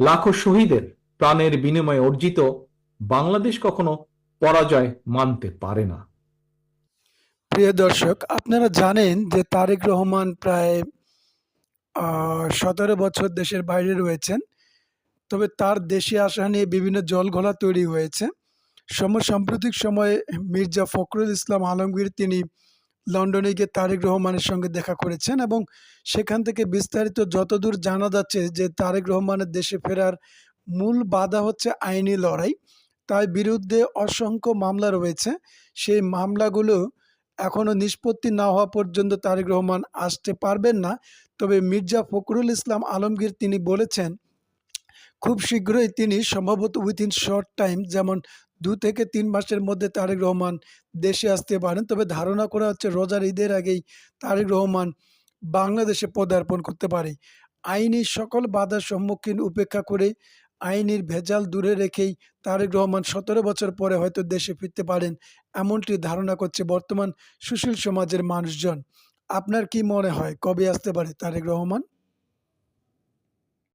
লাখো শহীদের প্রাণের বিনিময়ে অর্জিত বাংলাদেশ কখনো পরাজয় মানতে পারে না। প্রিয় দর্শক, আপনারা জানেন যে তারেক রহমান প্রায় সতেরো বছর দেশের বাইরে রয়েছেন। তবে তার দেশে আসা নিয়ে বিভিন্ন জলঘোলা তৈরি হয়েছে। সম, সাম্প্রতিক সময়ে মির্জা ফখরুল ইসলাম আলমগীর তিনি লন্ডনে গিয়ে তারেক রহমানের সঙ্গে দেখা করেছেন এবং সেখান থেকে বিস্তারিত যতদূর জানা যাচ্ছে যে তারেক রহমানের দেশে ফেরার মূল বাধা হচ্ছে আইনি লড়াই। তার বিরুদ্ধে অসংখ্য মামলা রয়েছে। সেই মামলাগুলো এখনও নিষ্পত্তি না হওয়া পর্যন্ত তারেক রহমান আসতে পারবেন না। তবে মির্জা ফখরুল ইসলাম আলমগীর তিনি বলেছেন, খুব শীঘ্রই তিনি সম্ভবত উইথিন শর্ট টাইম যেমন দু থেকে তিন মাসের মধ্যে তারেক রহমান দেশে আসতে পারেন। তবে ধারণা করা হচ্ছে রোজার ঈদের আগেই তারেক রহমান বাংলাদেশে পদার্পণ করতে পারে। আইনি সকল বাধার সম্মুখীন উপেক্ষা করে আইনের ভেজাল দূরে রেখেই তারেক রহমান সতেরো বছর পরে হয়তো দেশে ফিরতে পারেন এমনটি ধারণা করছে বর্তমান সুশীল সমাজের মানুষজন। আপনার কি মনে হয়, কবে আসতে পারে তারেক রহমান?